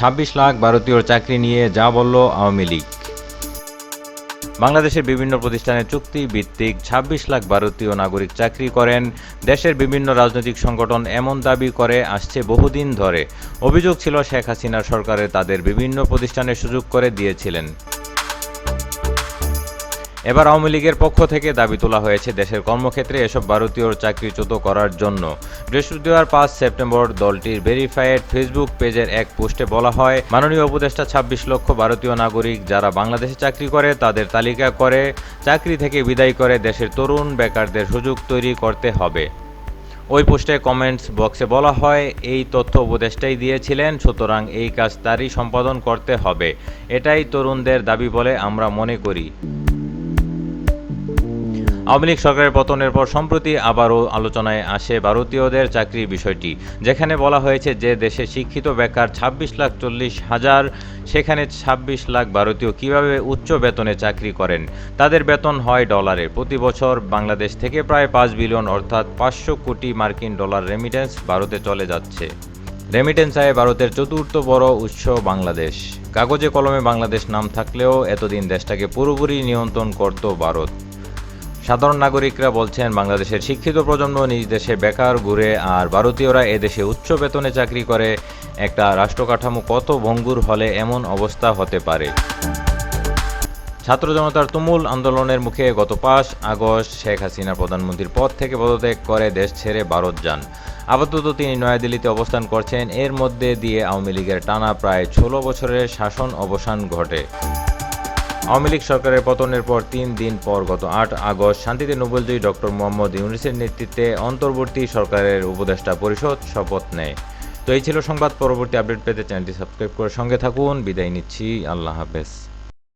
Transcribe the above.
ছাব্বিশ লাখ ভারতীয় চাকরি নিয়ে যা বলল আওয়ামী লীগ। বাংলাদেশের বিভিন্ন প্রতিষ্ঠানে চুক্তি ভিত্তিক ছাব্বিশ লাখ ভারতীয় নাগরিক চাকরি করেন। দেশের বিভিন্ন রাজনৈতিক সংগঠন এমন দাবি করে, আসছে বহুদিন ধরে। অভিযোগ ছিল শেখ হাসিনার সরকারে তাদের বিভিন্ন প্রতিষ্ঠানে সুযোগ করে দিয়েছিলেন। এবার আওয়ামী লীগের পক্ষ থেকে দাবি তোলা হয়েছে দেশের কর্মক্ষেত্রে এসব ভারতীয়র চাকরিচ্যুত করার জন্য। বৃহস্পতিবার পাঁচ সেপ্টেম্বর দলটির ভেরিফাইড ফেসবুক পেজের এক পোস্টে বলা হয়, মাননীয় উপদেষ্টা ছাব্বিশ লক্ষ ভারতীয় নাগরিক যারা বাংলাদেশে চাকরি করে তাদের তালিকা করে, চাকরি থেকে বিদায় করে দেশের তরুণ বেকারদের সুযোগ তৈরি করতে হবে। ওই পোস্টে কমেন্টস বক্সে বলা হয়, এই তথ্য উপদেষ্টাই দিয়েছিলেন, সুতরাং এই কাজ তারই সম্পাদন করতে হবে। এটাই তরুণদের দাবি বলে আমরা মনে করি। আওয়ামী লীগ সরকারের পতনের পর সম্প্রতি আবারও আলোচনায় আসে ভারতীয়দের চাকরির বিষয়টি, যেখানে বলা হয়েছে যে দেশে শিক্ষিত বেকার ছাব্বিশ লাখ চল্লিশ হাজার, সেখানে ছাব্বিশ লাখ ভারতীয় কীভাবে উচ্চ বেতনে চাকরি করেন? তাদের বেতন হয় ডলারে প্রতি বছর বাংলাদেশ থেকে প্রায় পাঁচ বিলিয়ন, অর্থাৎ পাঁচশো কোটি মার্কিন ডলার রেমিটেন্স ভারতে চলে যাচ্ছে। রেমিটেন্স আয় ভারতের চতুর্থ বড় উৎস বাংলাদেশ। কাগজে কলমে বাংলাদেশ নাম থাকলেও এতদিন দেশটাকে পুরোপুরি নিয়ন্ত্রণ করত ভারত। সাধারণ নাগরিকরা বলছেন, বাংলাদেশের শিক্ষিত প্রজন্ম নিজ দেশে বেকার ঘুরে আর ভারতীয়রা এদেশে উচ্চ বেতনে চাকরি করে। একটা রাষ্ট্র কাঠামো কত ভঙ্গুর হলে এমন অবস্থা হতে পারে? ছাত্র জনতার তুমুল আন্দোলনের মুখে গত পাঁচ আগস্ট শেখ হাসিনা প্রধানমন্ত্রীর পদ থেকে পদত্যাগ করে দেশ ছেড়ে ভারত যান। আপাতত তিনি নয়াদিল্লিতে অবস্থান করছেন। এর মধ্যে দিয়ে আওয়ামী লীগের টানা প্রায় ষোলো বছরের শাসন অবসান ঘটে। আওয়ামী লীগ সরকারের পতনের পর তিন দিন পর গত আট আগস্ট শান্তিতে নোবেলজয়ী ডক্টর মোহাম্মদ ইউনিসের নেতৃত্বে অন্তর্বর্তী সরকারের উপদেষ্টা পরিষদ শপথ নেয়। তো এই ছিল সংবাদ। পরবর্তী আপডেট পেতে চ্যানেলটি সাবস্ক্রাইব করে সঙ্গে থাকুন। বিদায় নিচ্ছি। আল্লাহ হাফেজ।